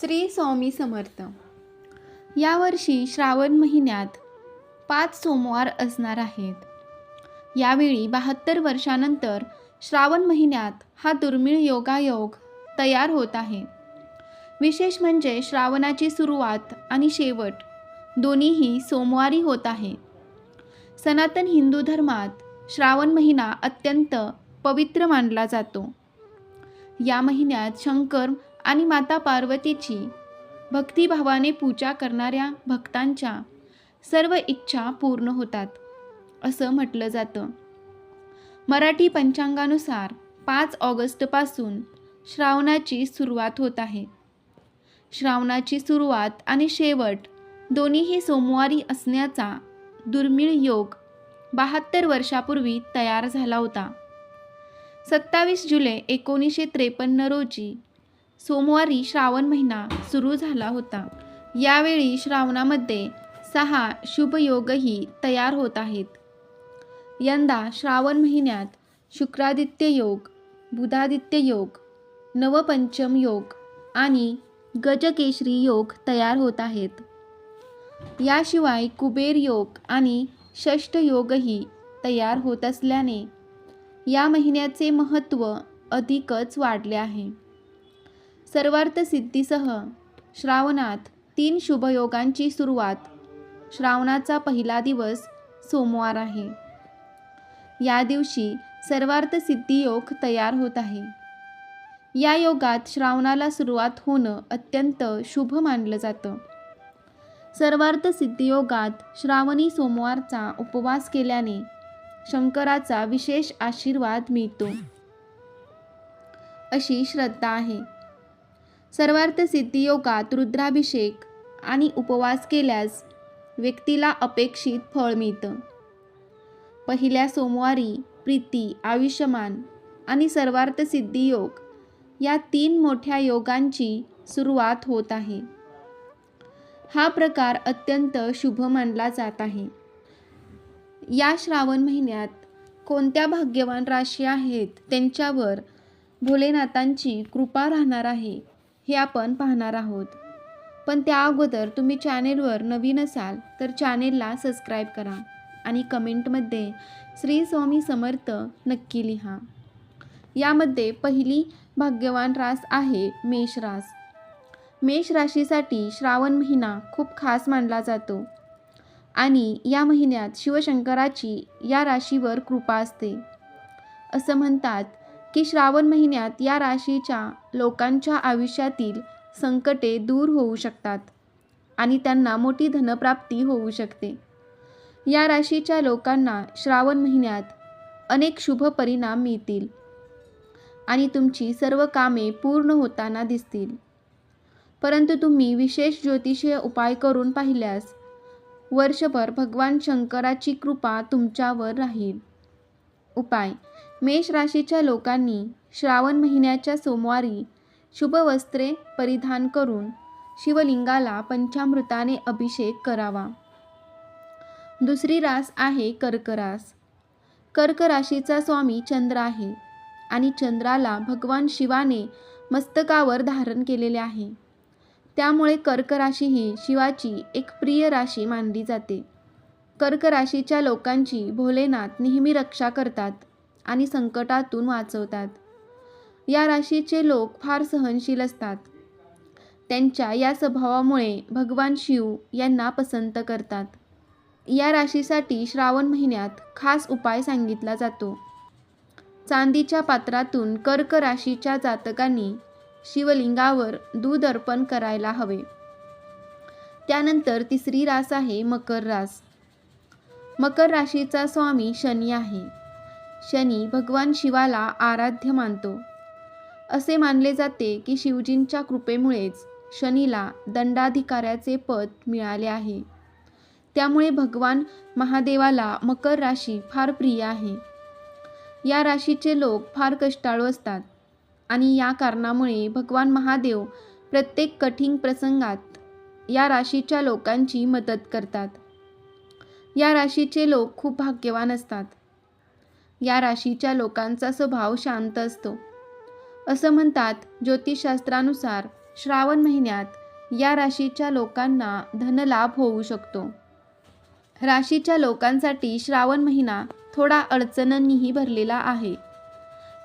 श्री स्वामी समर्थ. यावर्षी श्रावण महिन्यात पाच सोमवार असणार आहेत. यावेळी बहात्तर वर्षानंतर श्रावण महिन्यात हा दुर्मिळ योगायोग तयार होत आहे. विशेष म्हणजे श्रावणाची सुरुवात आणि शेवट दोन्हीही सोमवारी होत आहे. सनातन हिंदू धर्मात श्रावण महिना अत्यंत पवित्र मानला जातो. या महिन्यात शंकर आणि माता पार्वतीची भक्तिभावाने पूजा करणाऱ्या भक्तांच्या सर्व इच्छा पूर्ण होतात असं म्हटलं जातं. मराठी पंचांगानुसार पाच ऑगस्टपासून श्रावणाची सुरुवात होत आहे. श्रावणाची सुरुवात आणि शेवट दोन्हीही सोमवारी असण्याचा दुर्मिळ योग बहात्तर वर्षापूर्वी तयार झाला होता. सत्तावीस जुलै एकोणीसशे त्रेपन्न रोजी सोमवारी श्रावण महिना सुरू झाला होता. यावेळी श्रावणामध्ये सहा शुभयोगही तयार होत आहेत. यंदा श्रावण महिन्यात शुक्रादित्य योग बुधादित्य योग नवपंचम योग आणि गजकेशरी योग तयार होत आहेत. याशिवाय कुबेर योग आणि षष्ठ योगही तयार होत असल्याने या महिन्याचे महत्त्व अधिकच वाढले आहे. सर्वार्थ सिद्धीसह. श्रावणात तीन शुभयोगांची सुरुवात. श्रावणाचा पहिला दिवस सोमवार आहे. या दिवशी सर्वार्थ सिद्धी योग तयार होत आहे. या योगात श्रावणाला सुरुवात होणं अत्यंत शुभ मानलं जातं. सर्वार्थ सिद्धियोगात श्रावणी सोमवारचा उपवास केल्याने शंकराचा विशेष आशीर्वाद मिळतो. अशी श्रद्धा आहे. सर्वार्थ सिद्धियोगात रुद्राभिषेक आणि उपवास केल्यास व्यक्तीला अपेक्षित फळ मिळतं. पहिल्या सोमवारी प्रीती आयुष्यमान आणि सर्वार्थ सिद्धियोग या तीन मोठ्या योगांची सुरुवात होत आहे. हा प्रकार अत्यंत शुभ मानला जात आहे. या श्रावण महिन्यात कोणत्या भाग्यवान राशी आहेत त्यांच्यावर भोलेनाथांची कृपा राहणार आहे. हे आपण पाहणार आहोत. पण त्या अगोदर तुम्ही चॅनेलवर नवीन असाल तर चॅनेलला सबस्क्राईब करा आणि कमेंटमध्ये श्री स्वामी समर्थ नक्की लिहा. यामध्ये पहिली भाग्यवान रास आहे मेष रास. मेष राशीसाठी श्रावण महिना खूप खास मानला जातो आणि या महिन्यात शिवशंकराची या राशीवर कृपा असते. असं म्हणतात की श्रावण महिन्यात या राशीच्या लोकांच्या आयुष्यातील संकटे दूर होऊ शकतात आणि त्यांना मोठी धनप्राप्ती होऊ शकते. या राशीच्या लोकांना श्रावण महिन्यात अनेक शुभ परिणाम मिळतील आणि तुमची सर्व कामे पूर्ण होताना दिसतील. परंतु तुम्ही विशेष ज्योतिषीय उपाय करून पाहिल्यास वर्षभर भगवान शंकराची कृपा तुमच्यावर राहील. उपाय मेष राशीच्या लोकांनी श्रावण महिन्याच्या सोमवारी शुभ वस्त्रे परिधान करून शिवलिंगाला पंचामृताने अभिषेक करावा. दुसरी रास आहे कर्क रास. कर्क राशीचा स्वामी चंद्र आहे आणि चंद्राला भगवान शिवाने मस्तकावर धारण केलेले आहे. त्यामुळे कर्क राशी ही शिवाची एक प्रिय राशी मानली जाते. कर्क राशीच्या लोकांची भोलेनाथ नेहमी रक्षा करतात. आणि संकटातून वाचवतात. या राशीचे लोक फार सहनशील असतात. त्यांच्या या स्वभावामुळे भगवान शिव यांना पसंत करतात. या राशीसाठी श्रावण महिन्यात खास उपाय सांगितला जातो. चांदीच्या पात्रातून कर्क राशीच्या जातकांनी शिवलिंगावर दूध अर्पण करायला हवे. त्यानंतर तिसरी रास आहे मकर रास. मकर राशीचा स्वामी शनी आहे. शनी भगवान शिवाला आराध्य मानतो. असे मानले जाते की शिवजींच्या कृपेमुळेच शनीला दंडाधिकाऱ्याचे पद मिळाले आहे. त्यामुळे भगवान महादेवाला मकर राशी फार प्रिय आहे. या राशीचे लोक फार कष्टाळू असतात आणि या कारणामुळे भगवान महादेव प्रत्येक कठीण प्रसंगात या राशीच्या लोकांची मदत करतात. या राशीचे लोक खूप भाग्यवान असतात. या राशीच्या लोकांचा स्वभाव शांत असतो. असं म्हणतात ज्योतिषशास्त्रानुसार श्रावण महिन्यात या राशीच्या लोकांना धनलाभ होऊ शकतो. राशीच्या लोकांसाठी श्रावण महिना थोडा अडचणींनीही भरलेला आहे.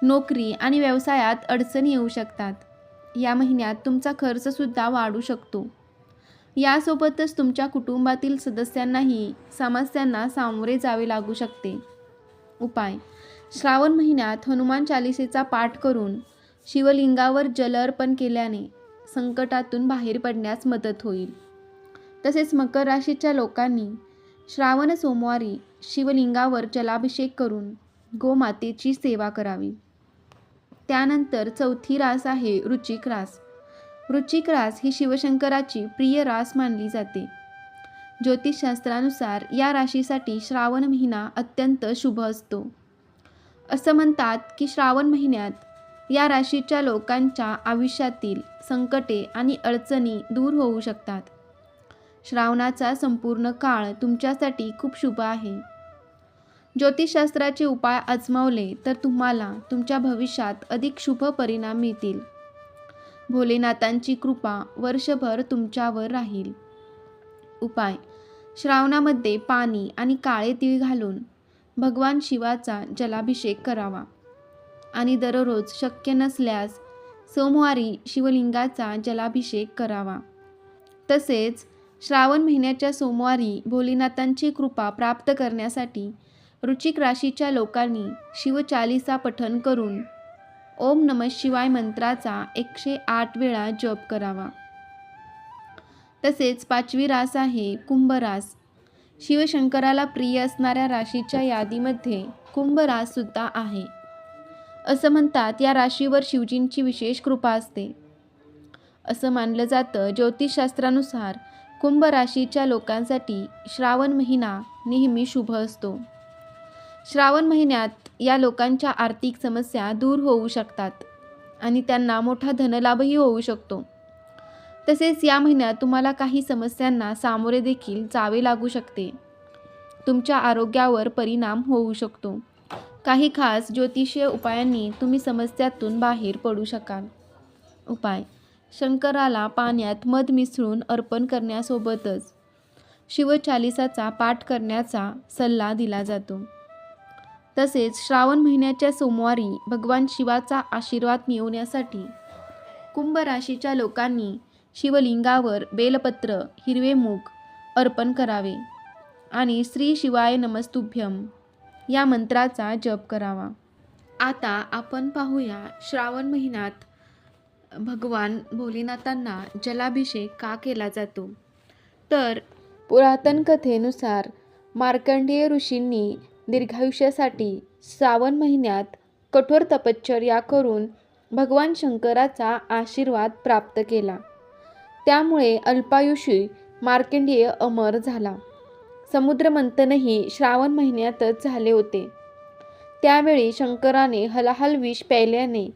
नोकरी आणि व्यवसायात अडचणी येऊ शकतात. या महिन्यात तुमचा खर्चसुद्धा वाढू शकतो. यासोबतच तुमच्या कुटुंबातील सदस्यांनाही समस्यांना सामोरे जावे लागू शकते. उपाय. श्रावण महिन्यात हनुमान चालिसेचा पाठ करून शिवलिंगावर जल अर्पण केल्याने संकटातून बाहेर पडण्यास मदत होईल. तसेच मकर राशीच्या लोकांनी श्रावण सोमवारी शिवलिंगावर जलाभिषेक करून गोमातेची सेवा करावी. त्यानंतर चौथी रास आहे रुचिक रास. रुचिक रास ही शिवशंकराची प्रिय रास मानली जाते. ज्योतिषशास्त्रानुसार या राशीसाठी श्रावण महिना अत्यंत शुभ असतो. असं म्हणतात की श्रावण महिन्यात या राशीच्या लोकांच्या आयुष्यातील संकटे आणि अडचणी दूर होऊ शकतात. श्रावणाचा संपूर्ण काळ तुमच्यासाठी खूप शुभ आहे. ज्योतिषशास्त्राचे उपाय आजमावले तर तुम्हाला तुमच्या भविष्यात अधिक शुभ परिणाम मिळतील. भोलेनाथांची कृपा वर्षभर तुमच्यावर राहील. उपाय. श्रावणामध्ये पाणी आणि काळे तीळ घालून भगवान शिवाचा जलाभिषेक करावा. आणि दररोज शक्य नसल्यास सोमवारी शिवलिंगाचा जलाभिषेक करावा. तसेच श्रावण महिन्याच्या सोमवारी भोलेनाथांची कृपा प्राप्त करण्यासाठी रुचिक राशीच्या लोकांनी शिवचालिसा पठण करून ओम नम शिवाय मंत्राचा एकशे आठ वेळा जप करावा. तसेच पाचवी रास आहे कुंभरास. शिवशंकराला प्रिय असणाऱ्या राशीच्या यादीमध्ये कुंभ राससुद्धा आहे. असं म्हणतात या राशीवर शिवजींची विशेष कृपा असते. असं मानलं जातं ज्योतिषशास्त्रानुसार कुंभ राशीच्या लोकांसाठी श्रावण महिना नेहमी शुभ असतो. श्रावण महिन्यात या लोकांच्या आर्थिक समस्या दूर होऊ शकतात आणि त्यांना मोठा धनलाभही होऊ शकतो. तसेच या महिन्यात तुम्हाला काही समस्यांना सामोरे देखील जावे लागू शकते. तुमच्या आरोग्यावर परिणाम होऊ शकतो. काही खास ज्योतिषीय उपायांनी तुम्ही समस्यातून बाहेर पडू शकाल. उपाय. शंकराला पाण्यात मध मिसळून अर्पण करण्यासोबतच शिवचालिसाचा पाठ करण्याचा सल्ला दिला जातो. तसेच श्रावण महिन्याच्या सोमवारी भगवान शिवाचा आशीर्वाद मिळवण्यासाठी कुंभ राशीच्या लोकांनी शिवलिंगावर बेलपत्र हिरवे मूग अर्पण करावे आणि श्री शिवाय नमस्तुभ्यम या मंत्राचा जप करावा. आता आपण पाहूया श्रावण महिन्यात भगवान भोलेनाथांना जलाभिषेक का केला जातो? तर पुरातन कथेनुसार मार्कंडेय ऋषींनी दीर्घायुष्यासाठी श्रावण महिन्यात कठोर तपश्चर्या करून भगवान शंकराचा आशीर्वाद प्राप्त केला. त्यामुळे अल्पायुषी मार्कंडेय अमर झाला. समुद्रमंथनही श्रावण महिन्यातच झाले होते. त्यावेळी शंकराने हलाहल विष प्यायल्याने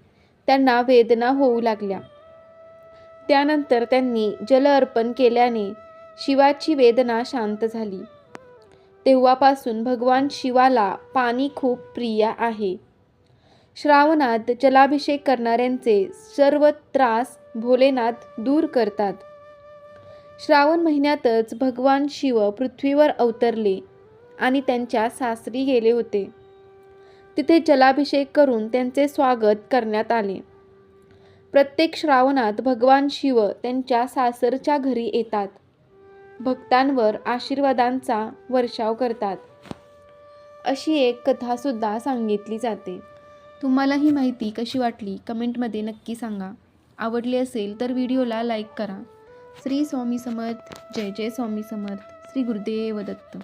त्यांना वेदना होऊ लागल्या. त्यानंतर त्यांनी जल अर्पण केल्याने शिवाची वेदना शांत झाली. तेव्हापासून भगवान शिवाला पाणी खूप प्रिय आहे. श्रावणात जलाभिषेक करणाऱ्यांचे सर्व त्रास भोलेनाथ दूर करतात. श्रावण महिन्यातच भगवान शिव पृथ्वीवर अवतरले आणि त्यांच्या सासरी गेले होते. तिथे जलाभिषेक करून त्यांचे स्वागत करण्यात आले. प्रत्येक श्रावणात भगवान शिव त्यांच्या सासरच्या घरी येतात. भक्तांवर आशीर्वादांचा वर्षाव करतात. अशी एक कथासुद्धा सांगितली जाते. तुम्हाला ही माहिती कशी वाटली? कमेंटमध्ये नक्की सांगा. आवडली असेल तर व्हिडिओला लाईक करा. श्री स्वामी समर्थ जय जय स्वामी समर्थ श्री गुरुदेव दत्त.